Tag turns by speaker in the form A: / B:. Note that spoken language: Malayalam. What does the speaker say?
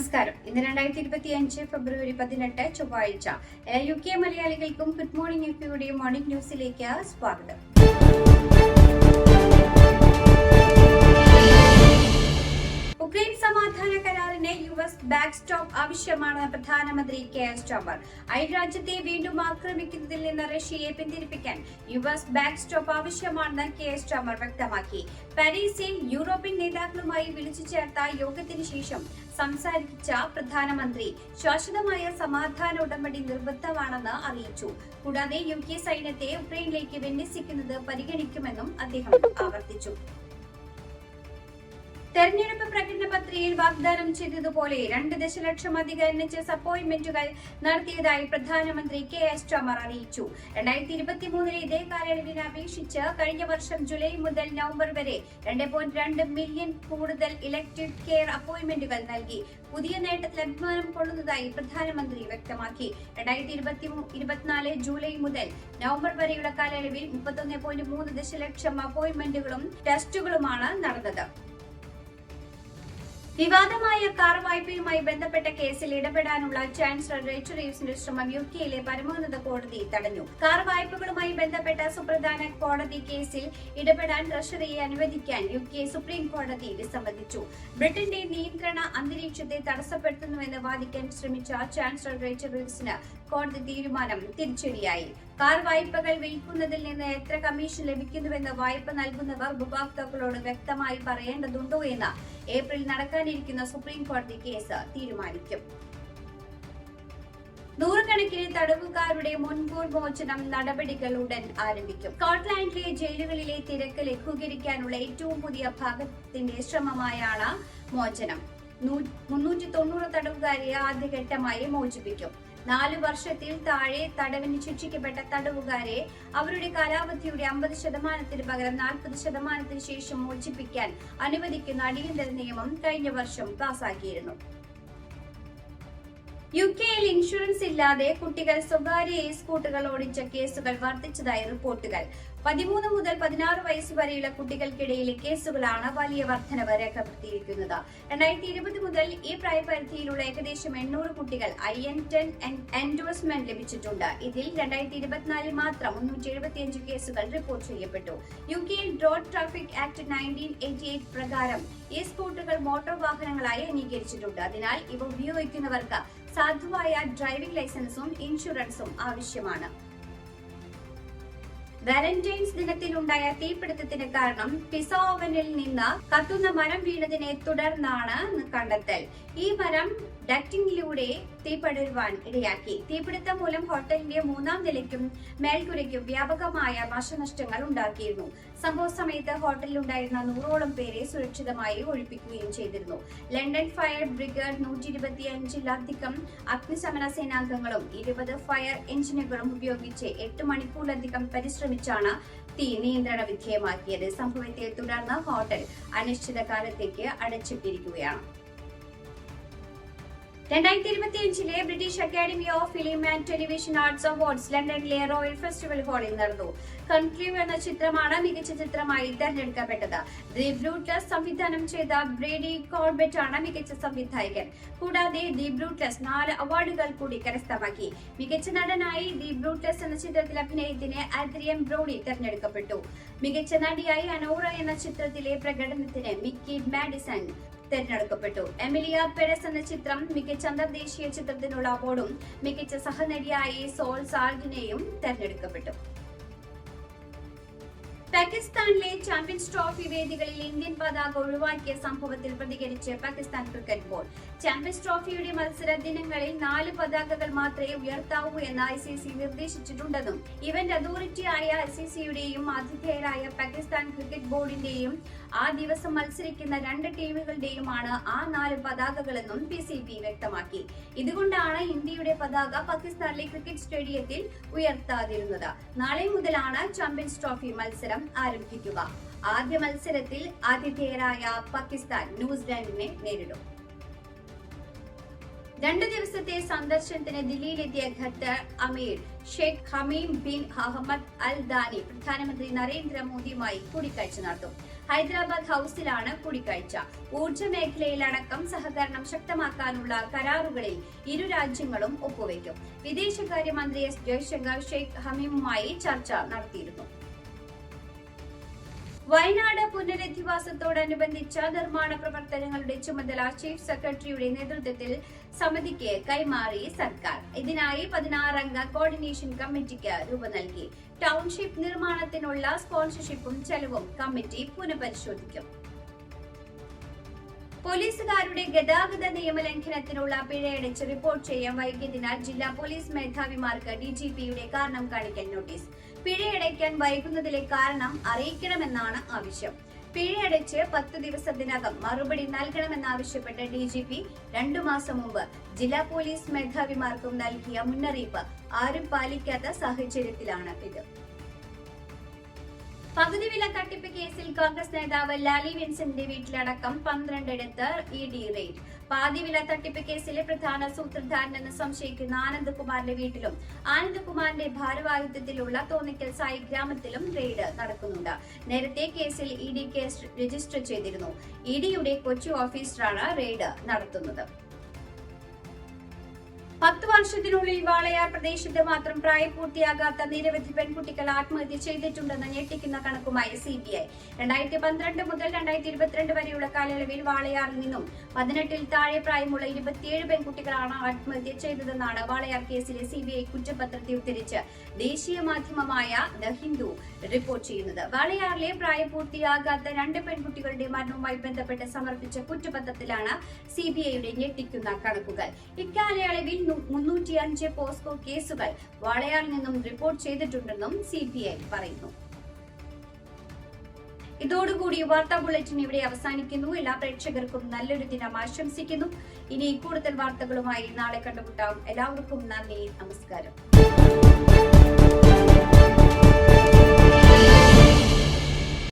A: നമസ്കാരം. ഇന്ന് രണ്ടായിരത്തി ഇരുപത്തി അഞ്ച് ഫെബ്രുവരി പതിനെട്ട് ചൊവ്വാഴ്ച. യു കെ മലയാളികൾക്കും ഗുഡ് മോർണിംഗ് യു കെയുടെ മോർണിംഗ് ന്യൂസിലേക്ക് സ്വാഗതം. ഉക്രൈൻ സമാധാന കരാറിന് യു എസ് ബാക്ക് സ്റ്റോപ്പ് ആവശ്യമാണെന്ന് പ്രധാനമന്ത്രി കെ എസ് ടോമർ അയൽരാജ്യത്തെ വീണ്ടും ആക്രമിക്കുന്നതിൽ നിന്ന് റഷ്യയെ പിന്തിരിപ്പിക്കാൻ യു എസ് ബാക്ക് സ്റ്റോപ്പ് ആവശ്യമാണെന്ന് കെ എസ് ടോമർ വ്യക്തമാക്കി. പാരീസിൽ യൂറോപ്യൻ നേതാക്കളുമായി വിളിച്ചു ചേർത്ത യോഗത്തിന് ശേഷം സംസാരിച്ച പ്രധാനമന്ത്രി ശാശ്വതമായ സമാധാന ഉടമ്പടി നിർബന്ധമാണെന്ന് അറിയിച്ചു. കൂടാതെ യു കെ സൈന്യത്തെ ഉക്രൈനിലേക്ക് വിന്യസിക്കുന്നത് പരിഗണിക്കുമെന്നും അദ്ദേഹം ആവർത്തിച്ചു. തെരഞ്ഞെടുപ്പ് പ്രകടന പത്രികയിൽ വാഗ്ദാനം ചെയ്തതുപോലെ രണ്ട് ദശലക്ഷം അധിക എൻ എച്ച് എസ് അപ്പോയിന്റ്മെന്റുകൾ നടത്തിയതായി പ്രധാനമന്ത്രി കെ എസ് ടോമർ അറിയിച്ചു. രണ്ടായിരത്തി ഇരുപത്തി മൂന്നിലെ ഇതേ കാലയളവിനെ അപേക്ഷിച്ച് കഴിഞ്ഞ വർഷം ജൂലൈ മുതൽ നവംബർ വരെ രണ്ട് പോയിന്റ് രണ്ട് മില്യൺ കൂടുതൽ ഇലക്ട്രിക് കെയർ അപ്പോയിന്റ്മെന്റുകൾ നൽകി. പുതിയ നേട്ടത്തിൽ അഭിമാനം കൊള്ളുന്നതായി പ്രധാനമന്ത്രി വ്യക്തമാക്കി. രണ്ടായിരത്തി ഇരുപത്തി ഇരുപത്തിനാല് ജൂലൈ മുതൽ നവംബർ വരെയുള്ള കാലയളവിൽ മുപ്പത്തൊന്ന് പോയിന്റ് മൂന്ന് ദശലക്ഷം അപ്പോയിന്റ്മെന്റുകളും ടെസ്റ്റുകളുമാണ് നടന്നത്. വിവാദമായ കാർ വായ്പയുമായി ബന്ധപ്പെട്ട കേസിൽ ഇടപെടാനുള്ള ചാൻസലർ റേച്ചൽ റീവ്സിന്റെ ശ്രമം യു കെയിലെ പരമോന്നത കോടതി തടഞ്ഞു. കാർ വായ്പകളുമായി ബന്ധപ്പെട്ട സുപ്രധാന കോടതി കേസിൽ ഇടപെടാൻ ട്രഷറിയെ അനുവദിക്കാൻ യു കെ സുപ്രീം കോടതി വിസമ്മതിച്ചു. ബ്രിട്ടന്റെ നിയന്ത്രണ അന്തരീക്ഷത്തെ തടസ്സപ്പെടുത്തുന്നുവെന്ന് വാദിക്കാൻ ശ്രമിച്ച ചാൻസലർ റേച്ചൽ റീവ്സിന് കോടതി തീരുമാനം തിരിച്ചടിയായി. കാർ വായ്പകൾ വിൽക്കുന്നതിൽ നിന്ന് എത്ര കമ്മീഷൻ ലഭിക്കുന്നുവെന്ന് വായ്പ നൽകുന്നവർ ഉപഭോക്താക്കളോട് വ്യക്തമായി പറയേണ്ടതുണ്ടോ എന്ന് ഏപ്രിൽ നടക്കാനിരിക്കുന്ന സുപ്രീം കോടതി കേസ് തീരുമാനിക്കും. നൂറുകണക്കിന് തടവുകാരുടെ മുൻകൂർ മോചനം നടപടികൾ ഉടൻ ആരംഭിക്കും. സ്കോട്ട്ലാൻഡിലെ ജയിലുകളിലെ തിരക്ക് ലഘൂകരിക്കാനുള്ള ഏറ്റവും പുതിയ ഭാഗത്തിന്റെ ശ്രമമായാണ് മോചനം. മുന്നൂറ്റി തൊണ്ണൂറ് തടവുകാരെ ആദ്യഘട്ടമായി മോചിപ്പിക്കും. നാലു വർഷത്തിൽ താഴെ തടവിന് ശിക്ഷിക്കപ്പെട്ട തടവുകാരെ അവരുടെ കാലാവധിയുടെ അമ്പത് ശതമാനത്തിന് പകരം നാൽപ്പത് ശതമാനത്തിന് ശേഷം മോചിപ്പിക്കാൻ അനുവദിക്കുന്ന അടിയന്തര നിയമം കഴിഞ്ഞ വർഷം പാസാക്കിയിരുന്നു. യു കെയിൽ ഇൻഷുറൻസ് ഇല്ലാതെ കുട്ടികൾ സ്വകാര്യ ഇ സ്കൂട്ടുകൾ ഓടിച്ച കേസുകൾ വർദ്ധിച്ചതായി റിപ്പോർട്ടുകൾ. പതിമൂന്ന് മുതൽ പതിനാറ് വയസ്സ് വരെയുള്ള കുട്ടികൾക്കിടയിലെ കേസുകളാണ് വലിയ വർധനവ് രേഖപ്പെടുത്തിയിരിക്കുന്നത്. രണ്ടായിരത്തി ഇരുപത് മുതൽ ഈ പ്രായപരിധിയിലുള്ള ഏകദേശം എണ്ണൂറ് കുട്ടികൾ ഐ എൻ ടെൻ എൻഡോഴ്സ്മെന്റ് ലഭിച്ചിട്ടുണ്ട്. ഇതിൽ രണ്ടായിരത്തി ഇരുപത്തിനാലിൽ മാത്രം മുന്നൂറ്റി എഴുപത്തിയഞ്ച് കേസുകൾ റിപ്പോർട്ട് ചെയ്യപ്പെട്ടു. യു കെയിൽ road traffic act nineteen eighty eight പ്രകാരം ഈ സ്കൂട്ടറുകൾ മോട്ടോർ വാഹനങ്ങളായി അംഗീകരിച്ചിട്ടുണ്ട്. അതിനാൽ ഇവ ഉപയോഗിക്കുന്നവർക്ക് സാധുവായ ഡ്രൈവിംഗ് ലൈസൻസും ഇൻഷുറൻസും ആവശ്യമാണ്. വാലന്റൈൻസ് ദിനത്തിലുണ്ടായ തീപിടുത്തത്തിന് കാരണം പിസ ഓവനിൽ നിന്ന് കത്തുന്ന മരം വീണതിനെ തുടർന്നാണ് കണ്ടെത്തൽ. ഈ മരം ഡക്റ്റിംഗിലൂടെ തീപടരുവാൻ ഇടയാക്കി. തീപിടുത്തം മൂലം ഹോട്ടലിന്റെ മൂന്നാം നിലയ്ക്കും മേൽക്കുരയ്ക്കും വ്യാപകമായ നാശനഷ്ടങ്ങൾ ഉണ്ടാക്കിയിരുന്നു. സംഭവ സമയത്ത് ഹോട്ടലിൽ ഉണ്ടായിരുന്ന നൂറോളം പേരെ സുരക്ഷിതമായി ഒഴിപ്പിക്കുകയും ചെയ്തിരുന്നു. ലണ്ടൻ ഫയർ ബ്രിഗേഡ് നൂറ്റി ഇരുപത്തിയഞ്ചിലധികം അഗ്നിശമന സേനാംഗങ്ങളും ഇരുപത് ഫയർ എഞ്ചിനുകളും ഉപയോഗിച്ച് എട്ട് മണിക്കൂറിലധികം പരിശ്രമിച്ചാണ് തീ നിയന്ത്രണ വിധേയമാക്കിയത്. സംഭവത്തെ തുടർന്ന് ഹോട്ടൽ അനിശ്ചിതകാലത്തേക്ക് അടച്ചിട്ടിരിക്കുകയാണ്. രണ്ടായിരത്തി ഇരുപത്തിയഞ്ചിലെ British academy of film and television arts awards ലണ്ടനിലെ റോയൽ ഫെസ്റ്റിവൽ ഹാളിൽ നടന്നു. കൺക്ലീവ് എന്ന ചിത്രമാണ് മികച്ച ചിത്രമായി തെരഞ്ഞെടുക്കപ്പെട്ടത്. ദി ബ്രൂട്ട്ലസ് സംവിധാനം ചെയ്ത ബ്രേഡി കോർബറ്റ് ആണ് മികച്ച സംവിധായകൻ. കൂടാതെ ദി ബ്രൂട്ട്ലസ് നാല് അവാർഡുകൾ കൂടി കരസ്ഥമാക്കി. മികച്ച നടനായി ദി ബ്രൂട്ട്ലസ് എന്ന ചിത്രത്തിൽ അഭിനയത്തിന് ആദ്രിയം ബ്രോഡി തെരഞ്ഞെടുക്കപ്പെട്ടു. മികച്ച നടിയായി അനോറ എന്ന ചിത്രത്തിലെ പ്രകടനത്തിന് മിക്കി മാഡിസൺ തെരഞ്ഞെടുക്കപ്പെട്ടു. എമിലിയ പെരസ് എന്ന ചിത്രം മികച്ച അന്തർദേശീയ ചിത്രത്തിനുള്ള അവാർഡും മികച്ച സഹനടിയായി സോൾ സാൾഗിനെയും തെരഞ്ഞെടുക്കപ്പെട്ടു. പാകിസ്ഥാനിലെ ചാമ്പ്യൻസ് ട്രോഫി വേദികളിൽ ഇന്ത്യൻ പതാക ഒഴിവാക്കിയ സംഭവത്തിൽ പ്രതികരിച്ച് പാകിസ്ഥാൻ ക്രിക്കറ്റ് ബോർഡ്. ചാമ്പ്യൻസ് ട്രോഫിയുടെ മത്സര ദിനങ്ങളിൽ നാല് പതാകകൾ മാത്രമേ ഉയർത്താവൂ എന്ന് ഐ സി സി നിർദ്ദേശിച്ചിട്ടുണ്ടെന്നും ഇവന്റ് അതോറിറ്റിയായ ഐ സി സിയുടെയും ആതിഥേയരായ പാകിസ്ഥാൻ ക്രിക്കറ്റ് ബോർഡിന്റെയും ആ ദിവസം മത്സരിക്കുന്ന രണ്ട് ടീമുകളുടെയുമാണ് ആ നാല് പതാകകളെന്നും പി സി ബി വ്യക്തമാക്കി. ഇതുകൊണ്ടാണ് ഇന്ത്യയുടെ പതാക പാകിസ്ഥാനിലെ ക്രിക്കറ്റ് സ്റ്റേഡിയത്തിൽ ഉയർത്താതിരുന്നത്. നാളെ മുതലാണ് ചാമ്പ്യൻസ് ട്രോഫി മത്സരം ആരംഭിക്കുക. ആദ്യ മത്സരത്തിൽ ആതിഥേയരായ പാകിസ്ഥാൻ ന്യൂസിലാൻഡിനെ നേരിടും. രണ്ട് ദിവസത്തെ സന്ദർശനത്തിന് ദില്ലിയിലെത്തിയ Qatar Emir Sheikh Hamim bin Ahmad Al Thani പ്രധാനമന്ത്രി നരേന്ദ്രമോദിയുമായി കൂടിക്കാഴ്ച നടത്തും. ഹൈദരാബാദ് ഹൌസിലാണ് കൂടിക്കാഴ്ച. ഊർജ മേഖലയിലടക്കം സഹകരണം ശക്തമാക്കാനുള്ള കരാറുകളിൽ ഇരു രാജ്യങ്ങളും ഒപ്പുവയ്ക്കും വിദേശകാര്യമന്ത്രി എസ് ജയശങ്കർ ഷെയ്ഖ് ഹമീമുമായി ചർച്ച നടത്തിയിരുന്നു. വയനാട് പുനരധിവാസത്തോടനുബന്ധിച്ച നിർമ്മാണ പ്രവർത്തനങ്ങളുടെ ചുമതല ചീഫ് സെക്രട്ടറിയുടെ നേതൃത്വത്തിൽ സമിതിക്ക് കൈമാറി സർക്കാർ. ഇതിനായി പതിനാറംഗ കോർഡിനേഷൻ കമ്മിറ്റിക്ക് രൂപം നൽകി. ടൗൺഷിപ്പ് നിർമ്മാണത്തിനുള്ള സ്പോൺസർഷിപ്പും ചെലവും കമ്മിറ്റി പുനഃപരിശോധിക്കും. പോലീസുകാരുടെ ഗതാഗത നിയമലംഘനത്തിനുള്ള പിഴയടച്ച് റിപ്പോർട്ട് ചെയ്യാൻ വൈകിയതിനാൽ ജില്ലാ പോലീസ് മേധാവിമാർക്ക് ഡിജിപിയുടെ കാരണം കാണിക്കൽ നോട്ടീസ്. പിഴയടയ്ക്കാൻ വൈകുന്നതിലെ കാരണം അറിയിക്കണമെന്നാണ് ആവശ്യം. പിഴയടച്ച് പത്ത് ദിവസത്തിനകം മറുപടി നൽകണമെന്നാവശ്യപ്പെട്ട് ഡി ജി പി രണ്ടു മാസം മുമ്പ് ജില്ലാ പോലീസ് മേധാവിമാർക്കും നൽകിയ മുന്നറിയിപ്പ് ആരും പാലിക്കാത്ത സാഹചര്യത്തിലാണ് ഇത്. പകുതി വില തട്ടിപ്പ് കേസിൽ കോൺഗ്രസ് നേതാവ് ലാലി വിൻസന്റെ വീട്ടിലടക്കം പന്ത്രണ്ടിടത്ത് ഇ ഡി റെയ്ഡ്. പാതി വില തട്ടിപ്പ് കേസിലെ പ്രധാന സൂത്രധാരനെന്ന് സംശയിക്കുന്ന ആനന്ദകുമാറിന്റെ വീട്ടിലും ആനന്ദകുമാറിന്റെ ഭാരവാഹിത്വത്തിലുള്ള തോന്നിക്കൽ സായി ഗ്രാമത്തിലും റെയ്ഡ് നടക്കുന്നുണ്ട്. നേരത്തെ കേസിൽ ഇ ഡി കേസ് രജിസ്റ്റർ ചെയ്തിരുന്നു. ഇ ഡിയുടെ കൊച്ചി ഓഫീസറാണ് റെയ്ഡ് നടത്തുന്നത്. പത്ത് വർഷത്തിനുള്ളിൽ വാളയാർ പ്രദേശത്ത് മാത്രം പ്രായപൂർത്തിയാകാത്ത നിരവധി പെൺകുട്ടികൾ ആത്മഹത്യ ചെയ്തിട്ടുണ്ടെന്ന് ഞെട്ടിക്കുന്ന കണക്കുമായി സി ബി ഐ. രണ്ടായിരത്തി പന്ത്രണ്ട് മുതൽ രണ്ടായിരത്തി ഇരുപത്തിരണ്ട് വരെയുള്ള കാലയളവിൽ വാളയാറിൽ നിന്നും പതിനെട്ടിൽ താഴെ പ്രായമുള്ള ഇരുപത്തിയേഴ് പെൺകുട്ടികളാണ് ആത്മഹത്യ ചെയ്തതെന്നാണ് വാളയാർ കേസിലെ സി ബി ഐ കുറ്റപത്രത്തെ ഉദ്ധരിച്ച് ദേശീയ മാധ്യമമായ ദ ഹിന്ദു റിപ്പോർട്ട് ചെയ്യുന്നത്. വാളയാറിലെ പ്രായപൂർത്തിയാകാത്ത രണ്ട് പെൺകുട്ടികളുടെ മരണവുമായി ബന്ധപ്പെട്ട് സമർപ്പിച്ച കുറ്റപത്രത്തിലാണ് സി ബി ഐയുടെ ഞെട്ടിക്കുന്ന കണക്കുകൾ. ഇക്കാലയളവിൽ നിന്നും മുന്നൂറ്റി അഞ്ച് പോസ്കോ കേസുകൾ വാളയാറിൽ നിന്നും റിപ്പോർട്ട് ചെയ്തിട്ടുണ്ടെന്നും സി പറയുന്നു. ഇതോടുകൂടി വാർത്താ ബുള്ളറ്റിൻ ഇവിടെ അവസാനിക്കുന്നു. എല്ലാ പ്രേക്ഷകർക്കും നല്ലൊരു ദിനം ആശംസിക്കുന്നു. ഇനി കൂടുതൽ വാർത്തകളുമായി നാളെ കണ്ടുമുട്ടാം. എല്ലാവർക്കും നന്ദി നമസ്കാരം.